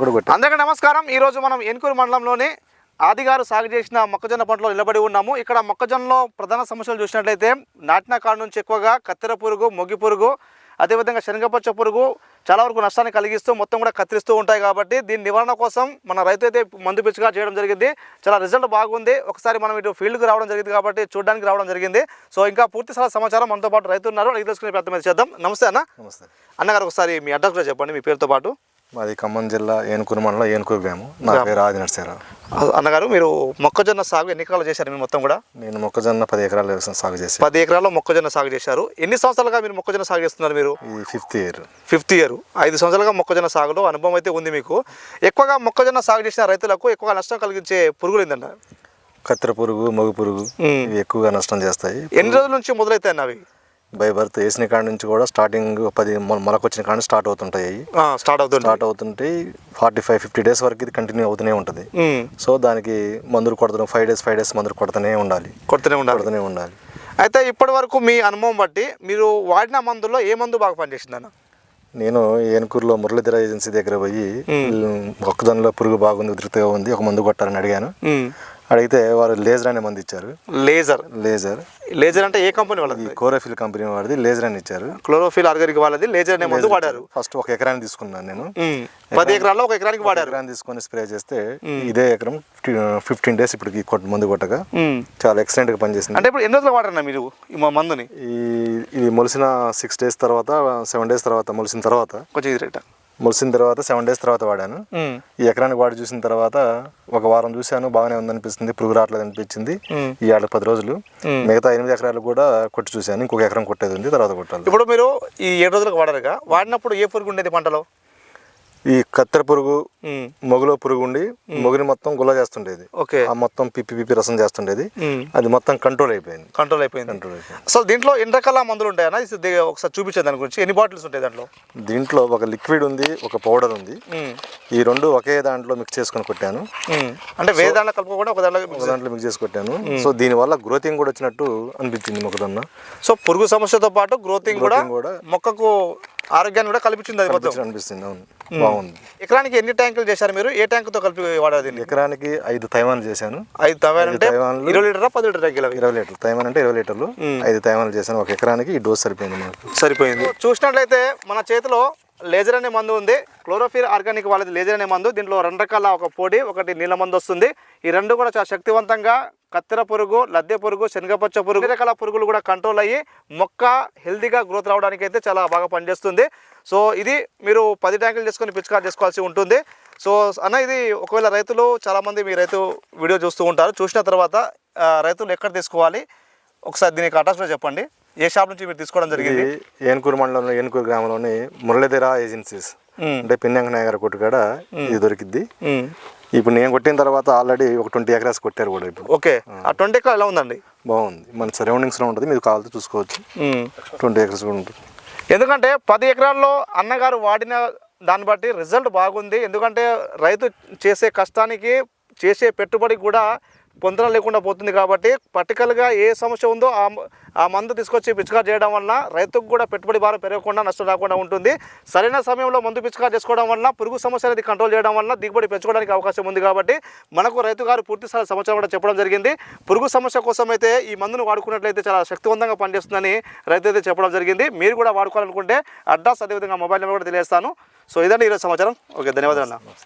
అందరికీ నమస్కారం. ఈ రోజు మనం ఎన్కూరు మండలంలోని ఆదిగారు సాగు చేసిన మొక్కజొన్న పంటలో నిలబడి ఉన్నాము. ఇక్కడ మొక్కజొన్నలో ప్రధాన సమస్యలు చూసినట్లయితే నాటిన కాడ నుంచి ఎక్కువగా కత్తెర పురుగు మొగ్గి పురుగు అదేవిధంగా శనగపచ్చ పురుగు చాలా వరకు నష్టాన్ని కలిగిస్తూ మొత్తం కూడా కత్తిరిస్తూ ఉంటాయి కాబట్టి దీని నివారణ కోసం మన రైతు అయితే మందు పిచ్చిగా చేయడం జరిగింది. చాలా రిజల్ట్ బాగుంది. ఒకసారి మనం ఇటు ఫీల్డ్కి రావడం జరిగింది కాబట్టి చూడడానికి రావడం జరిగింది. సో ఇంకా పూర్తి స్థాయి సమాచారం మనతో పాటు రైతు ఉన్నారు అడిగి తెలుసుకునే ప్రయత్నం చేద్దాం. నమస్తే అన్న. నమస్తే. అన్నగారు ఒకసారి మీ అడ్రస్ కూడా చెప్పండి. మీ పేరుతో పాటు. మాది ఖమ్మం జిల్లా ఏనుకూరు మండలం ఏనుకూరు గ్రామం. నా పేరు ఆది నరసేరావు అన్నగారు మీరు మొక్కజొన్న సాగు ఎన్ని ఎకరాలు చేశారు మీరు మొత్తం కూడా? నేను మొక్కజొన్న పది ఎకరాల సాగు చేసి పది ఎకరాల్లో మొక్కజొన్న సాగు చేశారు. ఎన్ని సంవత్సరాలుగా మీరు మొక్కజొన్న సాగు చేస్తున్నారు మీరు? Fifth year. Fifth year. ఐదు సంవత్సరాలుగా మొక్కజొన్న సాగులో అనుభవం అయితే ఉంది మీకు. ఎక్కువగా మొక్కజొన్న సాగు చేసిన రైతులకు ఎక్కువగా నష్టం కలిగించే పురుగులు ఏంటన్న కత్తెర పురుగు మగు పురుగు ఎక్కువగా నష్టం చేస్తాయి. ఎన్ని రోజుల నుంచి మొదలైతాయి అవి? బై బర్త్ వేసిన కాడ నుంచి కూడా స్టార్టింగ్ పది మొల- మొలకొచ్చిన కాడ స్టార్ట్ అవుతుంటాయి స్టార్ట్ అవుతుంది స్టార్ట్ అవుతుంటే ఫార్టీ ఫైవ్ ఫిఫ్టీ డేస్ వరకు ఇది కంటిన్యూ అవుతూనే ఉంటుంది. సో దానికి మందులు కొడుతున్నాం ఫైవ్ డేస్ ఫైవ్ డేస్ మందులు కొడుతూనే ఉండాలి. కొడుతూనే ఉండాలి. కొడుతూనే ఉండాలి. అయితే ఇప్పటి వరకు మీ అనుభవం బట్టి మీరు వాడిన మందుల్లో ఏ మందు బాగా పనిచేసింది అన్న? నేను ఏనుకూరులో మురళీధర ఏజెన్సీ దగ్గర పోయి మొక్కజొన్నలో పురుగు బాగుంది ఉధృతగా ఉంది ఒక మందు కొట్టాలని అడిగాను. అడిగితే వారు లేజర్ అనే మందు ఇచ్చారు. లేజర్. లేజర్. లేజర్ అంటే ఏ కంపెనీ వాళ్ళది? ఇది కోరోఫిల్ కంపెనీ వాడిది లేజర్ అని ఇచ్చారు. క్లోరోఫిల్ ఆర్గానిక్ వాళ్ళది లేజర్ అనే మందు వాడారు. ఫస్ట్ ఒక ఎకరాన్ని తీసుకున్నాను నేను. పది ఎకరాల్లో ఒక ఎకరానికి వాడారు. ఎకరాన్ని తీసుకొని స్ప్రే చేస్తే ఇదే ఎకరం ఫిఫ్టీన్ డేస్ ఇప్పటికి కొట్ట మందు కొట్టగా. చాలా ఎక్సలెంట్గా పనిచేసింది. అంటే ఇప్పుడు ఎన్ని రోజులు వాడారన్న మీరు ఈ మా మందుని? ఈ ఇది మొలిసిన సిక్స్ డేస్ తర్వాత సెవెన్ డేస్ తర్వాత మొలిసిన తర్వాత కొంచెం ఇది రేట. మొలిసిన తర్వాత సెవెన్ డేస్ తర్వాత వాడాను. ఈ ఎకరానికి వాడి చూసిన తర్వాత ఒక వారం చూశాను బాగానే ఉందనిపిస్తుంది పురుగు రావట్లేదు అనిపించింది. ఈ ఏళ్ళ పది రోజులు. మిగతా ఎనిమిది ఎకరాలు కూడా కొట్టి చూశాను ఇంకొక ఎకరం కొట్టేది ఉంది తర్వాత కొట్టాలి. ఇప్పుడు మీరు ఈ ఏడు రోజులకు వాడారుగా? వాడినప్పుడు ఏ పురుగు ఉండేది పంటలో? ఈ కత్తెర పురుగు మొగులో పురుగు ఉండి మొగుని మొత్తం గుల్ల చేస్తుండేది. ఓకే. ఆ మొత్తం పిప్పి పిప్పి రసం చేస్తుండేది. అది మొత్తం కంట్రోల్ అయిపోయింది. కంట్రోల్ అయిపోయింది. కంట్రోల్ అయిపోయింది. అసలు దీంట్లో ఎన్ని రకాల మందులు ఉంటాయన్నా? ఒకసారి చూపించే దాని గురించి. ఎన్ని బాటిల్స్ ఉంటాయి దాంట్లో? దీంట్లో ఒక లిక్విడ్ ఉంది ఒక పౌడర్ ఉంది. ఈ రెండు ఒకే దాంట్లో మిక్స్ చేసుకొని కొట్టాను. అంటే వేరే దాంట్లో కలుపుకోకుండా ఒక దాంట్లో ఒక దాంట్లో మిక్స్ చేసి కొట్టాను. సో దీనివల్ల గ్రోతింగ్ కూడా వచ్చినట్టు అనిపించింది మొక్కదన్న. సో పురుగు సమస్యతో పాటు గ్రోతింగ్ కూడా కూడా మొక్కకు ఆరోగ్యాన్ని కూడా కల్పించింది అది మొత్తం. అనిపిస్తుంది అవును. బాగుంది. ఎకరానికి ఎన్ని ట్యాంకులు చేశారు మీరు? ఏ ట్యాంకుతో కలిపి దీన్ని? ఎకరానికి ఐదు తైవాన్లు చేశాను. ఐదు తవ్వారు అంటే. ఇరవై లీటరా పది లీటర్ ట్యాంకులు ఇరవై లీటర్లు. తైవాన్ అంటే ఇరవై లీటర్లు. ఐదు తైవాన్లు చేశాను. ఒక ఎకరానికి ఈ డోస్ సరిపోయింది సరిపోయింది. చూసినట్లయితే మన చేతిలో లేజర్ అనే మందు ఉంది. క్లోరోఫిర్ ఆర్గానిక్ వాళ్ళది లేజర్ అనే మందు. దీంట్లో రెండు రకాల ఒక పొడి ఒకటి నీళ్ళ మందు వస్తుంది. ఈ రెండు కూడా చాలా శక్తివంతంగా కత్తెర పురుగు లద్దె పురుగు శనగపచ్చ పురుగు రకాల పురుగులు కూడా కంట్రోల్ అయ్యి మొక్క హెల్దీగా గ్రోత్ రావడానికి అయితే చాలా బాగా పనిచేస్తుంది. సో ఇది మీరు పది ట్యాంకులు చేసుకొని పిచికారు చేసుకోవాల్సి ఉంటుంది. సో అన్న ఇది ఒకవేళ రైతులు చాలామంది మీ రైతు వీడియో చూస్తూ ఉంటారు. చూసిన తర్వాత రైతులు ఎక్కడ తీసుకోవాలి? ఒకసారి దీనికి అటాచ్లో చెప్పండి. ఏ షాప్ నుంచి మీరు తీసుకోవడం జరిగింది? ఇది ఏనుకూరు మండలంలో ఏనుకూరు గ్రామంలోని మురళీధర ఏజెన్సీస్. అంటే పిన్నంగ నాయగర్ కొట్టుకాడ ఇది దొరికిద్ది. మ్మ్. ఇప్పుడు నేను కొట్టిన తర్వాత ఆల్రెడీ ఒక ట్వంటీ ఎకరాస్ కొట్టారు కూడా ఇప్పుడు. ఓకే. ఆ. ట్వంటీ ఎకరా ఎలా ఉందండి? బాగుంది. మన సరౌండింగ్స్లో ఉంటుంది. మీరు కావాలంటే చూసుకోవచ్చు. ట్వంటీ ఎకర్స్ కూడా ఉంటుంది. ఎందుకంటే పది ఎకరాల్లో అన్నగారు వాడిన దాన్ని బట్టి రిజల్ట్ బాగుంది. ఎందుకంటే రైతు చేసే కష్టానికి చేసే పెట్టుబడికి కూడా పొందన లేకుండా పోతుంది కాబట్టి పర్టికల్గా ఏ సమస్య ఉందో ఆ మందు తీసుకొచ్చి పిచికారు చేయడం వలన రైతుకు కూడా పెట్టుబడి భారం పెరగకుండా నష్టం రాకుండా ఉంటుంది. సరైన సమయంలో మందు పిచికారు చేసుకోవడం వలన పురుగు సమస్య అనేది కంట్రోల్ చేయడం వల్ల దిగుబడి పెంచుకోవడానికి అవకాశం ఉంది కాబట్టి మనకు రైతు గారు పూర్తి సమాచారం కూడా చెప్పడం జరిగింది. పురుగు సమస్య కోసం అయితే ఈ మందును వాడుకున్నట్లయితే చాలా శక్తివంతంగా పనిచేస్తుందని రైతు అయితే చెప్పడం జరిగింది. మీరు కూడా వాడుకోవాలనుకుంటే అడ్రస్ అదేవిధంగా మొబైల్ నెంబర్ కూడా తెలియజేస్తాను. సో ఇదండి ఈరోజు సమాచారం. ఓకే ధన్యవాదాలు అన్న.